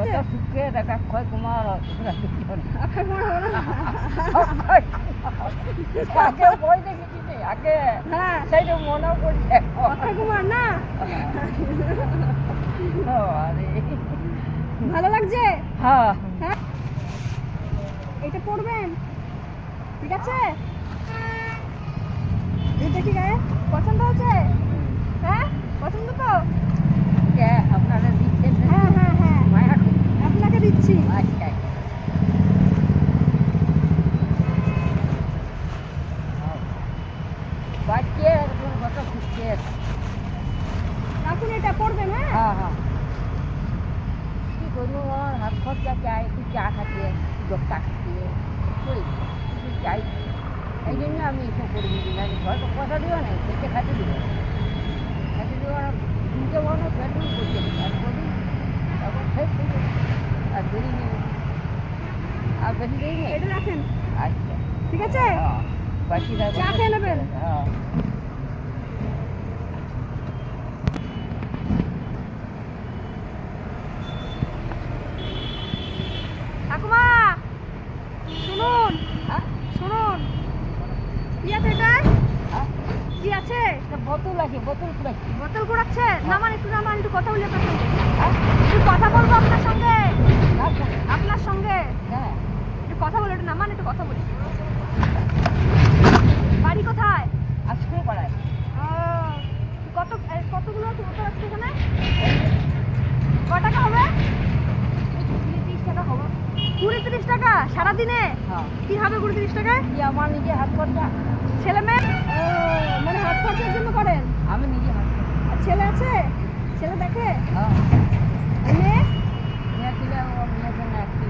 আছে? কত সুখে দেখা ক্ষয় কুমার? তোরা দুজন অক্ষয় কুমার হবে না অক্ষয় কুমার। আগে বই দেখেছি রে, আগে হ্যাঁ। সেই যে অক্ষয় কুমার না? ভালো লাগছে? হ্যাঁ। হ্যাঁ। এটা পড়বেন? ঠিক আছে? দেখি গায়ে। পছন্দ হচ্ছে হ্যাঁ? পছন্দ তো কে আপনারা দিচ্ছেন না? হ্যাঁ হ্যাঁ হ্যাঁ মায়া খুব আপনাকে দিচ্ছি আচ্ছা বাচ্চে একদম কত খুশি রাখুন এটা পড়বেন হ্যাঁ হ্যাঁ হ্যাঁ কি করব আমার হাত খরচা চাই একটু চা খাচ্ছে দোক্তা খাচ্ছে একটু চাই। এই জন্য আমি এসব করি না হয়তো পয়সা দিও না খেতে খাতে দিব খাতে দিব না তিনটে বড় পেট্রোল করছে আর করি তারপর শেষ থেকে আর দেরি নেই। আর বেশি দেরি নেই? এটা রাখেন। আচ্ছা। ঠিক আছে? হ্যাঁ। বাকিটা চা খেয়ে নেবেন? হ্যাঁ ঠাকুমা শুনুন হ্যাঁ শুনুন কি আছে এটা হ্যাঁ কি আছে? বোতল আছে বোতল কুড়াচ্ছি। বোতল কুড়াচ্ছে? নামান একটু নামান একটু কথা বলি আপনার সঙ্গে। হ্যাঁ? একটু কথা বলব আপনার সঙ্গে? আপনার সঙ্গে? হ্যাঁ। একটু কথা বলি একটু নামান একটু কথা বলি। বাড়ি কোথায়? আজকে পাড়ায়। কত কতগুলো বোতল আছে এখানে ক টাকা হবে তিরিশ টাকা হবে কুড়ি তিরিশ টাকা সারাদিনে? হ্যাঁ। কি হবে কুড়ি তিরিশ টাকায়? আমার নিজে হাত খরচা। ছেলে মেয়ে? ও মানে হাত খরচার জন্য করেন? আমি নিজে হাত আর ছেলে আছে? ছেলে দেখে? হ্যাঁ। মেয়ে? একটি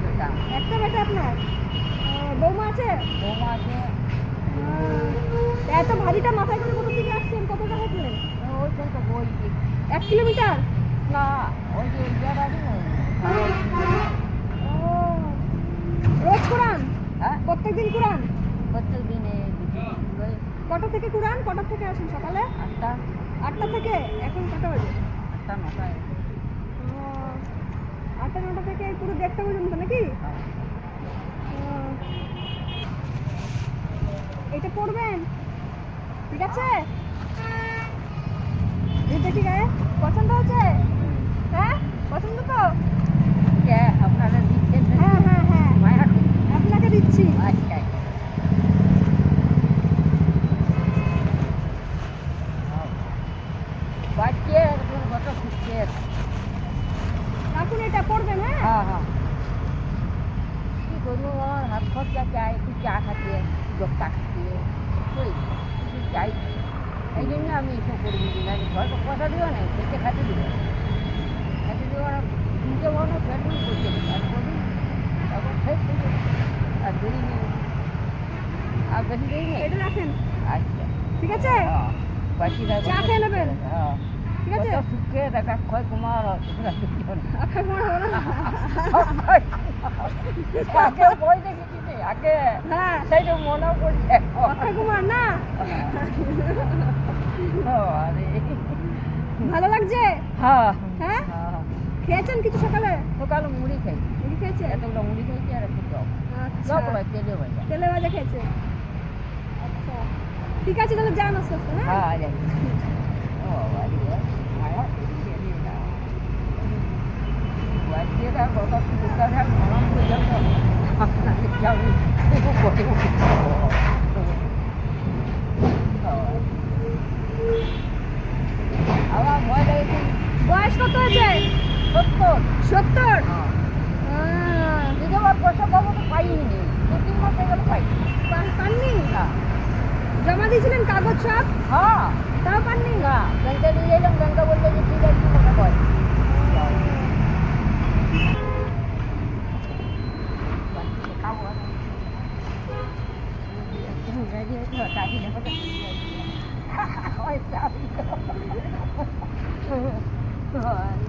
বেটা একটা বেটা আপনার? বৌমা আছে? বৌমা আছে। এত ভারীটা মাথায় করে কোথা থেকে আসছেন? কতটা হাঁটলেন ওই তো বই। এক কিলোমিটার? না ওই যে আছে না ও রোজ কোরআন হ্যাঁ প্রত্যেকদিন কোরআন? প্রত্যেক দিনে কটা থেকে কোরআন? কটা থেকে আসেন সকালে? আটটা। আটটা থেকে? এখন কটা বাজে? আটটা নটায় আটটা নটা থেকে পুরো দেড়টা পর্যন্ত নাকি? এটা পড়বেন? ঠিক আছে? এই দেখি গায়ে। পছন্দ হচ্ছে হ্যাঁ? পছন্দ তো কে আপনারা দিচ্ছেন না? হ্যাঁ হ্যাঁ হ্যাঁ মায়া খুব আপনাকে দিচ্ছি আচ্ছা বাচ্চে একদম খুশি রাখুন এটা পড়বেন হ্যাঁ? হ্যাঁ হ্যাঁ। কি করব আমার হাত খরচা চাই একটু চা খাচ্ছে দোক্তা করি চাই। এই জন্য আমি এসব করি না হয়তো পয়সা দিও না খেতে খাতে দিব খাতে দিব না তিনটে বড় পেট্রোল করছে আর করি তারপর আর দেরি নেই। আর বেশি দেরি নেই? এটা রাখেন। আচ্ছা। ঠিক আছে? হ্যাঁ। চা খেয়ে নেবেন? হ্যাঁ। ঠিক আছে? সুখে দেখা ক্ষয় কুমার। আগে বই দেখেছি আগে হ্যাঁ। সেই যে পড়ছে অক্ষয় কুমার না? ভালো লাগছে? হ্যাঁ। হ্যাঁ? হ্যাঁ। খেয়েছেন কিছু সকালে? সকালে মুড়ি খাই। মুড়ি খেয়েছে এতগুলো মুড়ি খাইছি আর একটু চপ চপ ভাই তেলে ভাজা। তেলে ভাজা খেয়েছে আচ্ছা। ঠিক আছে তাহলে যান আস্তে আস্তে হ্যাঁ হ্যাঁ বয়স কত হয়েছে? সত্তর। সত্তর? হ্যাঁ। আহ, বিধবার পয়সা পাবো তো পাইনি। দু তিন মাস হয়ে গেল পাইনি। পাননি? না জমা দিয়েছিলেন কাগজ সব? হ্যাঁ। Kapan nga? Ganda niya lang, ganda wala niya sila sa mga boy. Oh, sorry.